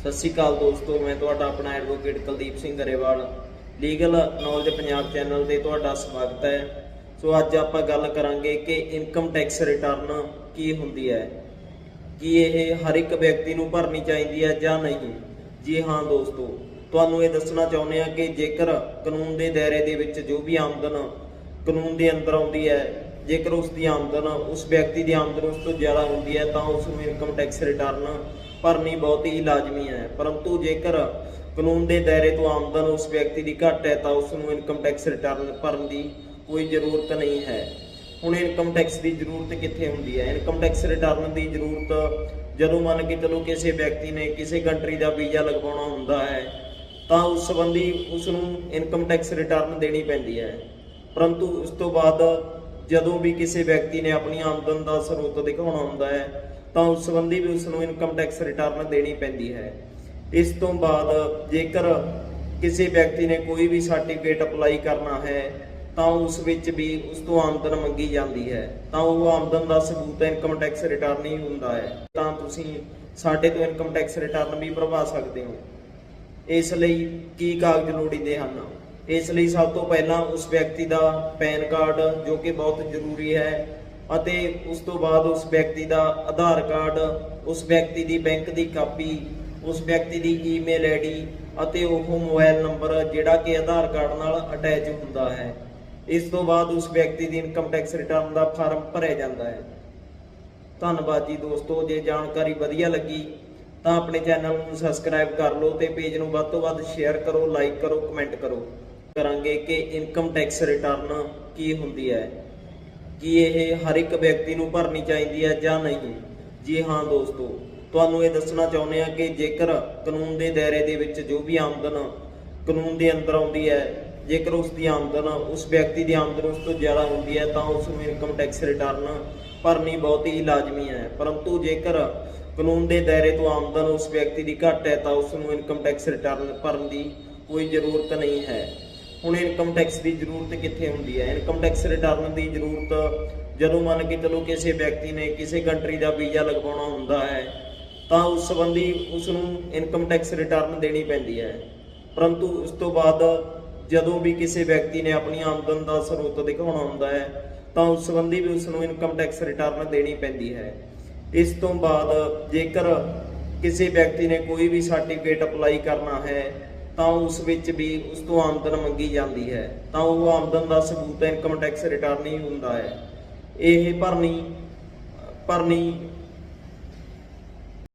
ਸਤਿ ਸ਼੍ਰੀ ਅਕਾਲ ਦੋਸਤੋ, ਮੈਂ ਤੁਹਾਡਾ ਆਪਣਾ advocate Kuldeep Singh Grewal legal knowledge Punjab channel ਤੇ ਤੁਹਾਡਾ ਸਵਾਗਤ ਹੈ। ਸੋ ਅੱਜ ਆਪਾਂ ਗੱਲ ਕਰਾਂਗੇ ਕਿ ਇਨਕਮ ਟੈਕਸ ਰਿਟਰਨ ਕੀ ਹੁੰਦੀ ਹੈ। ਕੀ ਇਹ ਹਰ ਇੱਕ ਵਿਅਕਤੀ ਨੂੰ ਭਰਨੀ ਚਾਹੀਦੀ ਹੈ ਜਾਂ ਨਹੀਂ? ਜੀ ਹਾਂ ਦੋਸਤੋ, ਤੁਹਾਨੂੰ ਇਹ ਦੱਸਣਾ ਚਾਹੁੰਦੇ ਹਾਂ ਕਿ ਜੇਕਰ ਕਾਨੂੰਨ ਦੇ ਦਾਇਰੇ ਦੇ ਵਿੱਚ ਜੋ ਵੀ ਆਮਦਨ ਕਾਨੂੰਨ ਦੇ ਅੰਦਰ ਆਉਂਦੀ ਹੈ, ਜੇਕਰ ਉਸ ਦੀ ਆਮਦਨ ਉਸ ਵਿਅਕਤੀ ਦੀ ਆਮਦਨ ਉਸ ਤੋਂ ਜ਼ਿਆਦਾ ਹੁੰਦੀ ਹੈ, ਤਾਂ ਉਸ ਨੂੰ ਇਨਕਮ ਟੈਕਸ ਰਿਟਰਨ ਭਰਨੀ ਬਹੁਤ ਹੀ ਲਾਜ਼ਮੀ ਹੈ। ਪਰੰਤੂ ਜੇਕਰ ਕਾਨੂੰਨ ਦੇ ਦਾਇਰੇ ਤੋਂ ਆਮਦਨ ਉਸ ਵਿਅਕਤੀ ਦੀ ਘੱਟ ਹੈ, ਤਾਂ ਉਸ ਨੂੰ ਇਨਕਮ ਟੈਕਸ ਰਿਟਰਨ ਭਰਨ ਦੀ ਕੋਈ ਜ਼ਰੂਰਤ ਨਹੀਂ ਹੈ। ਹੁਣ ਇਨਕਮ ਟੈਕਸ ਦੀ ਜ਼ਰੂਰਤ ਕਿੱਥੇ ਹੁੰਦੀ ਹੈ? ਇਨਕਮ ਟੈਕਸ ਰਿਟਰਨ ਦੀ ਜ਼ਰੂਰਤ ਜਦੋਂ ਮੰਨ ਕੇ ਚਲੋ ਕਿਸੇ ਵਿਅਕਤੀ ਨੇ ਕਿਸੇ ਕੰਟਰੀ ਦਾ ਵੀਜ਼ਾ ਲਗਵਾਉਣਾ ਹੁੰਦਾ ਹੈ, ਤਾਂ ਉਸ ਸੰਬੰਧੀ ਉਸ ਨੂੰ ਇਨਕਮ ਟੈਕਸ ਰਿਟਰਨ ਦੇਣੀ ਪੈਂਦੀ ਹੈ। ਪਰੰਤੂ ਉਸ ਤੋਂ ਬਾਅਦ ਜਦੋਂ ਵੀ ਕਿਸੇ ਵਿਅਕਤੀ ਨੇ ਆਪਣੀ ਆਮਦਨ ਦਾ ਸਰੋਤ ਦਿਖਾਉਣਾ ਹੁੰਦਾ ਹੈ, ਤਾਂ ਉਸ ਸੰਬੰਧੀ ਵੀ ਉਸ ਨੂੰ ਇਨਕਮ ਟੈਕਸ ਰਿਟਰਨ ਦੇਣੀ ਪੈਂਦੀ ਹੈ। ਇਸ ਤੋਂ ਬਾਅਦ ਜੇਕਰ ਕਿਸੇ ਵਿਅਕਤੀ ਨੇ ਕੋਈ ਵੀ ਸਰਟੀਫਿਕੇਟ ਅਪਲਾਈ ਕਰਨਾ ਹੈ, ਤਾਂ ਉਸ ਵਿੱਚ ਵੀ ਉਸ ਤੋਂ ਆਮਦਨ ਮੰਗੀ ਜਾਂਦੀ ਹੈ। ਤਾਂ ਉਹ ਆਮਦਨ ਦਾ ਸਬੂਤ ਇਨਕਮ ਟੈਕਸ ਰਿਟਰਨ ਹੀ ਹੁੰਦਾ ਹੈ। ਤਾਂ ਤੁਸੀਂ ਸਾਡੇ ਤੋਂ ਇਨਕਮ ਟੈਕਸ ਰਿਟਰਨ ਵੀ ਭਰਵਾ ਸਕਦੇ ਹੋ। ਇਸ ਲਈ ਕੀ ਕਾਗਜ਼ ਲੋੜੀਂਦੇ ਹਨ? ਇਸ ਲਈ ਸਭ ਤੋਂ ਪਹਿਲਾਂ ਉਸ ਵਿਅਕਤੀ ਦਾ ਪੈਨ ਕਾਰਡ, ਜੋ ਕਿ ਬਹੁਤ ਜ਼ਰੂਰੀ ਹੈ, ਅਤੇ ਉਸ ਤੋਂ ਬਾਅਦ ਉਸ ਵਿਅਕਤੀ ਦਾ ਆਧਾਰ ਕਾਰਡ, ਉਸ ਵਿਅਕਤੀ ਦੀ ਬੈਂਕ ਦੀ ਕਾਪੀ, ਉਸ ਵਿਅਕਤੀ ਦੀ ਈਮੇਲ ਆਈਡੀ ਅਤੇ ਉਹ ਮੋਬਾਈਲ ਨੰਬਰ, ਜਿਹੜਾ ਕਿ ਆਧਾਰ ਕਾਰਡ ਨਾਲ ਅਟੈਚ ਹੁੰਦਾ ਹੈ। ਇਸ ਤੋਂ ਬਾਅਦ ਉਸ ਵਿਅਕਤੀ ਦੀ ਇਨਕਮ ਟੈਕਸ ਰਿਟਰਨ ਦਾ ਫਾਰਮ ਭਰਿਆ ਜਾਂਦਾ ਹੈ। ਧੰਨਵਾਦ ਜੀ ਦੋਸਤੋ, ਜੇ ਜਾਣਕਾਰੀ ਵਧੀਆ ਲੱਗੀ ਤਾਂ ਆਪਣੇ ਚੈਨਲ ਨੂੰ ਸਬਸਕ੍ਰਾਈਬ ਕਰ ਲਓ ਤੇ ਪੇਜ ਨੂੰ ਵੱਧ ਤੋਂ ਵੱਧ ਸ਼ੇਅਰ ਕਰੋ, ਲਾਈਕ ਕਰੋ, ਕਮੈਂਟ ਕਰੋ। ਕਰਾਂਗੇ ਕਿ ਇਨਕਮ ਟੈਕਸ ਰਿਟਰਨ ਕੀ ਹੁੰਦੀ ਹੈ? ਕੀ ਇਹ ਹਰ ਇੱਕ ਵਿਅਕਤੀ ਨੂੰ ਭਰਨੀ ਚਾਹੀਦੀ ਹੈ ਜਾਂ ਨਹੀਂ? ਜੀ ਹਾਂ ਦੋਸਤੋ, ਤੁਹਾਨੂੰ ਇਹ ਦੱਸਣਾ ਚਾਹੁੰਦੇ ਹਾਂ ਕਿ ਜੇਕਰ ਕਾਨੂੰਨ ਦੇ ਦਾਇਰੇ ਦੇ ਵਿੱਚ ਜੋ ਵੀ ਆਮਦਨ ਕਾਨੂੰਨ ਦੇ ਅੰਦਰ ਆਉਂਦੀ ਹੈ, ਜੇਕਰ ਉਸ ਦੀ ਆਮਦਨ, ਉਸ ਵਿਅਕਤੀ ਦੀ ਆਮਦਨ ਉਸ ਤੋਂ ਜ਼ਿਆਦਾ ਹੁੰਦੀ ਹੈ, ਤਾਂ ਉਸ ਨੂੰ ਇਨਕਮ ਟੈਕਸ ਰਿਟਰਨ ਭਰਨੀ ਬਹੁਤ ਹੀ ਲਾਜ਼ਮੀ ਹੈ। ਪਰੰਤੂ ਜੇਕਰ ਕਾਨੂੰਨ ਦੇ ਦਾਇਰੇ ਤੋਂ ਆਮਦਨ ਉਸ ਵਿਅਕਤੀ ਦੀ ਘੱਟ ਹੈ, ਤਾਂ ਉਸ ਨੂੰ ਇਨਕਮ ਟੈਕਸ ਰਿਟਰਨ ਭਰਨ ਦੀ ਕੋਈ ਜ਼ਰੂਰਤ ਨਹੀਂ ਹੈ। ਹੁਣ ਇਨਕਮ ਟੈਕਸ ਦੀ ਜ਼ਰੂਰਤ ਕਿੱਥੇ ਹੁੰਦੀ ਹੈ? ਇਨਕਮ ਟੈਕਸ ਰਿਟਰਨ ਦੀ ਜ਼ਰੂਰਤ ਜਦੋਂ ਮੰਨ ਕੇ ਚਲੋ ਕਿਸੇ ਵਿਅਕਤੀ ਨੇ ਕਿਸੇ ਕੰਟਰੀ ਦਾ ਵੀਜ਼ਾ ਲਗਵਾਉਣਾ ਹੁੰਦਾ ਹੈ, ਤਾਂ ਉਸ ਸੰਬੰਧੀ ਉਸ ਨੂੰ ਇਨਕਮ ਟੈਕਸ ਰਿਟਰਨ ਦੇਣੀ ਪੈਂਦੀ ਹੈ। ਪਰੰਤੂ ਉਸ ਤੋਂ ਬਾਅਦ ਜਦੋਂ ਵੀ ਕਿਸੇ ਵਿਅਕਤੀ ਨੇ ਆਪਣੀ ਆਮਦਨ ਦਾ ਸਰੋਤ ਦਿਖਾਉਣਾ ਹੁੰਦਾ ਹੈ, ਤਾਂ ਉਸ ਸੰਬੰਧੀ ਵੀ ਉਸ ਨੂੰ ਇਨਕਮ ਟੈਕਸ ਰਿਟਰਨ ਦੇਣੀ ਪੈਂਦੀ ਹੈ। ਇਸ ਤੋਂ ਬਾਅਦ ਜੇਕਰ ਕਿਸੇ ਵਿਅਕਤੀ ਨੇ ਕੋਈ ਵੀ ਸਰਟੀਫਿਕੇਟ ਅਪਲਾਈ ਕਰਨਾ ਹੈ ਤਾਂ ਉਸ ਵਿੱਚ ਵੀ ਉਸ ਤੋਂ ਆਮਦਨ ਮੰਗੀ ਜਾਂਦੀ ਹੈ। ਤਾਂ ਉਹ ਆਮਦਨ ਦਾ ਸਬੂਤ ਇਨਕਮ ਟੈਕਸ ਰਿਟਰਨ ਹੀ ਹੁੰਦਾ ਹੈ। ਇਹ ਭਰਨੀ ਭਰਨੀ